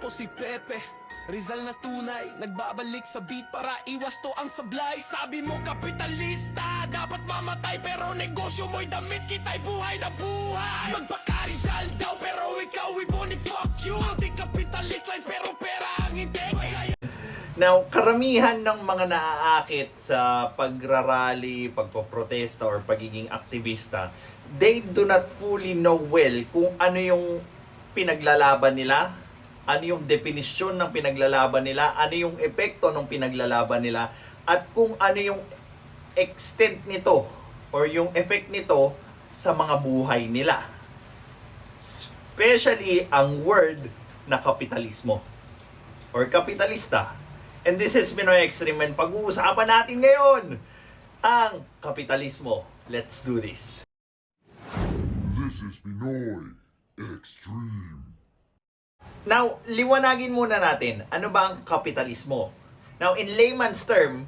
Ako si Pepe Rizal na tunay. Nagbabalik sa beat para iwas to ang sablay. Sabi mo kapitalista Dapat mamatay pero negosyo mo'y damit. Kita'y buhay na buhay. Magpaka-Rizal daw pero ikaw iboni fuck you Anti-capitalist lines pero pera ang hindi. Now, karamihan ng mga naaakit sa pagrarally, pagpoprotesta, or pagiging aktivista, they do not fully know well kung ano yung pinaglalaban nila, ano yung definisyon ng pinaglalaban nila, ano yung epekto ng pinaglalaban nila, at kung ano yung extent nito or yung effect nito sa mga buhay nila. Especially ang word na kapitalismo or kapitalista. And this is Pinoy Extreme and pag-uusapan natin ngayon ang kapitalismo. Let's do this. This is Pinoy Extreme. Now, liwanagin muna natin, ano ba ang kapitalismo? Now, in layman's term,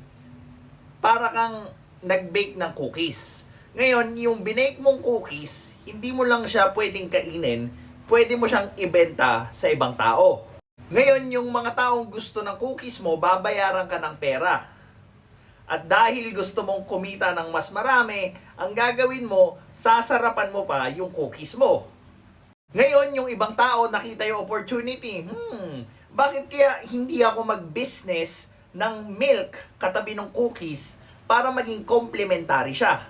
para kang nag-bake ng cookies. Ngayon, yung binake mong cookies, hindi mo lang siya pwedeng kainin, pwede mo siyang ibenta sa ibang tao. Ngayon, yung mga taong gusto ng cookies mo, babayaran ka ng pera. At dahil gusto mong kumita ng mas marami, ang gagawin mo, sasarapan mo pa yung cookies mo. Ngayon, yung ibang tao nakita yung opportunity. Hmm, bakit kaya hindi ako mag-business ng milk katabi ng cookies para maging complementary siya?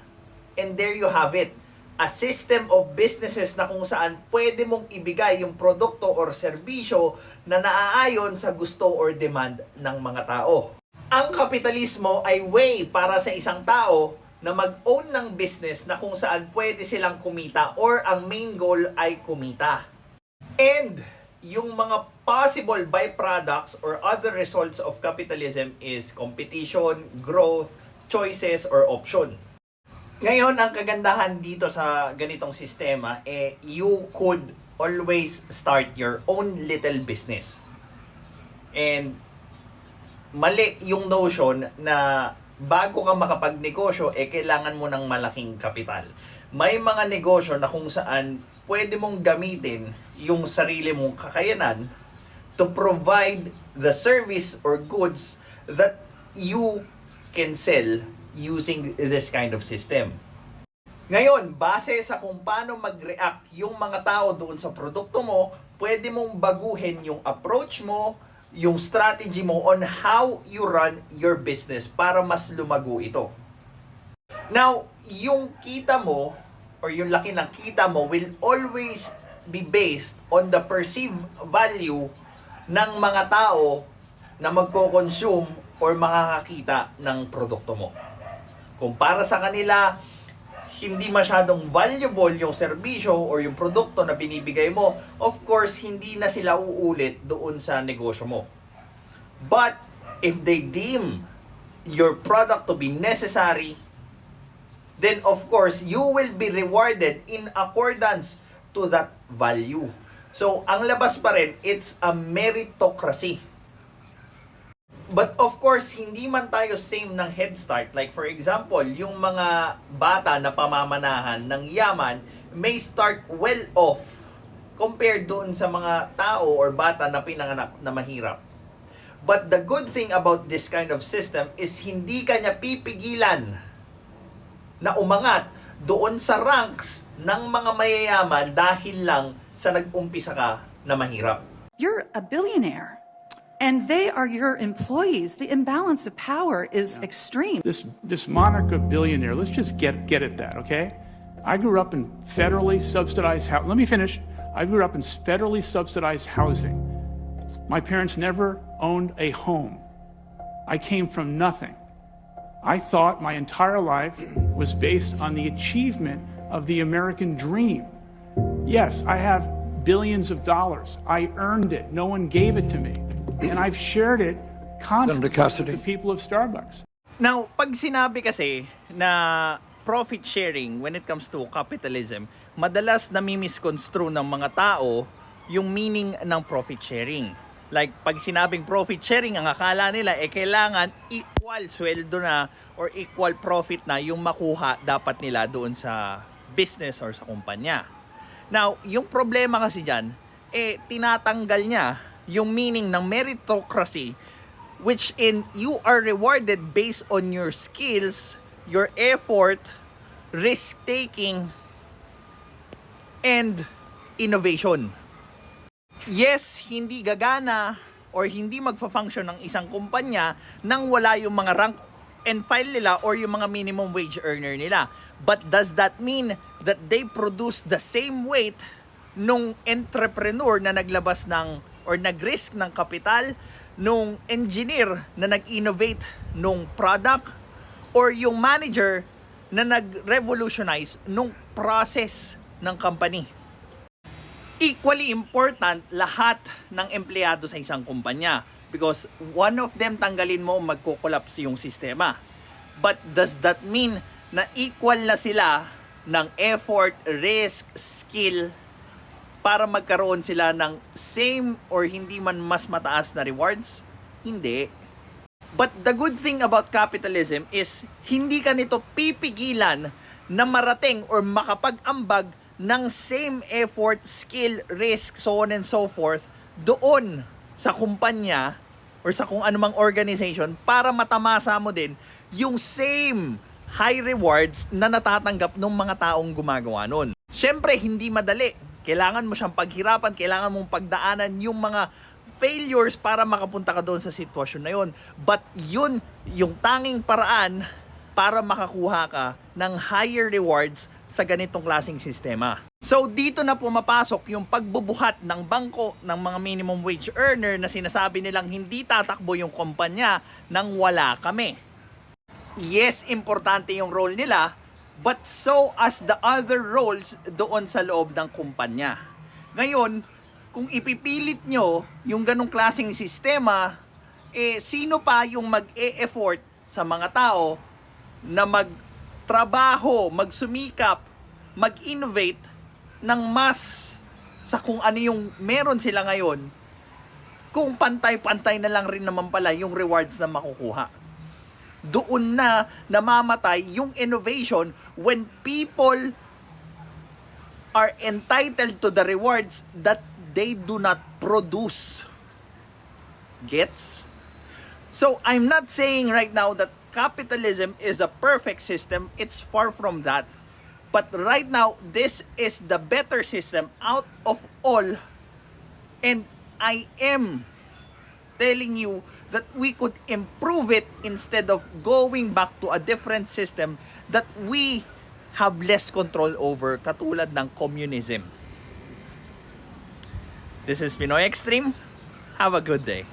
And there you have it. A system of businesses na kung saan pwede mong ibigay yung produkto or serbisyo na naaayon sa gusto or demand ng mga tao. Ang kapitalismo ay way para sa isang tao na mag-own ng business na kung saan pwede silang kumita or ang main goal ay kumita. And yung mga possible byproducts or other results of capitalism is competition, growth, choices, or option. Ngayon, ang kagandahan dito sa ganitong sistema, eh, you could always start your own little business. And mali yung notion na bago ka makapagnegosyo, eh kailangan mo ng malaking kapital. May mga negosyo na kung saan pwede mong gamitin yung sarili mong kakayanan to provide the service or goods that you can sell using this kind of system. Ngayon, base sa kung paano mag-react yung mga tao doon sa produkto mo, pwede mong baguhin yung approach mo, yung strategy mo on how you run your business para mas lumago ito. Now, yung kita mo or yung laki ng kita mo will always be based on the perceived value ng mga tao na magko-consume or makakakita ng produkto mo. Kung para sa kanila, hindi masyadong valuable yung serbisyo or yung produkto na binibigay mo, of course, hindi na sila uulit doon sa negosyo mo. But, if they deem your product to be necessary, then of course, you will be rewarded in accordance to that value. So, ang labas pa rin, it's a meritocracy. But of course, hindi man tayo same ng head start. Like for example, yung mga bata na pamamanahan ng yaman may start well off compared doon sa mga tao or bata na pinanganak na mahirap. But the good thing about this kind of system is hindi kanya pipigilan na umangat doon sa ranks ng mga mayayaman dahil lang sa nag-umpisa ka na mahirap. You're a billionaire and they are your employees. The imbalance of power is extreme. this this monarch of billionaire. Let's just get get at that, okay? I grew up in federally subsidized housing. Let me finish. I grew up in federally subsidized housing. My parents never owned a home. I came from nothing. I thought my entire life was based on the achievement of the American dream. Yes, I have billions of dollars. I earned it. No one gave it to me. And I've shared it constantly with the people of Starbucks. Now, pag sinabi kasi na profit sharing when it comes to capitalism, madalas nami-misconstrue ng mga tao yung meaning ng profit sharing. Like, pag sinabing profit sharing, ang akala nila, eh, kailangan equal sweldo na or equal profit na yung makuha dapat nila doon sa business or sa kumpanya. Now, yung problema kasi dyan, eh, tinatanggal niya yung meaning ng meritocracy which in you are rewarded based on your skills, your effort, risk taking, and innovation. Yes, hindi gagana or hindi magfa-function ng isang kumpanya nang wala yung mga rank and file nila or yung mga minimum wage earner nila. But does that mean that they produce the same weight nung entrepreneur na naglabas ng or nag-risk ng kapital nung engineer na nag-innovate nung product or yung manager na nag-revolutionize nung process ng company equally important lahat ng empleyado sa isang kumpanya because one of them tanggalin mo magko-collapse yung sistema. But does that mean na equal na sila ng effort, risk, skill para magkaroon sila ng same or hindi man mas mataas na rewards? Hindi. But the good thing about capitalism is hindi ka nito pipigilan na marating or makapag-ambag ng same effort, skill, risk, so on and so forth doon sa kumpanya or sa kung anumang organization para matamasa mo din yung same high rewards na natatanggap ng mga taong gumagawa nun. Siyempre, hindi madali. Kailangan mo siyang paghirapan, kailangan mong pagdaanan yung mga failures para makapunta ka doon sa sitwasyon na yun. But yun, yung tanging paraan para makakuha ka ng higher rewards sa ganitong klaseng sistema. So dito na pumapasok yung pagbubuhat ng bangko ng mga minimum wage earner na sinasabi nilang hindi tatakbo yung kumpanya nang wala kami. Yes, importante yung role nila, but so as the other roles doon sa loob ng kumpanya. Ngayon, kung ipipilit nyo yung ganong klaseng sistema, eh sino pa yung mag-e-effort sa mga tao na magtrabaho, magsumikap, mag-innovate ng mas sa kung ano yung meron sila ngayon kung pantay-pantay na lang rin naman pala yung rewards na makukuha. Doon na namamatay yung innovation when people are entitled to the rewards that they do not produce. Gets? So I'm not saying right now that capitalism is a perfect system. It's far from that. But right now, this is the better system out of all. And I am telling you that we could improve it instead of going back to a different system that we have less control over katulad ng communism. This is Pinoy Extreme. Have a good day.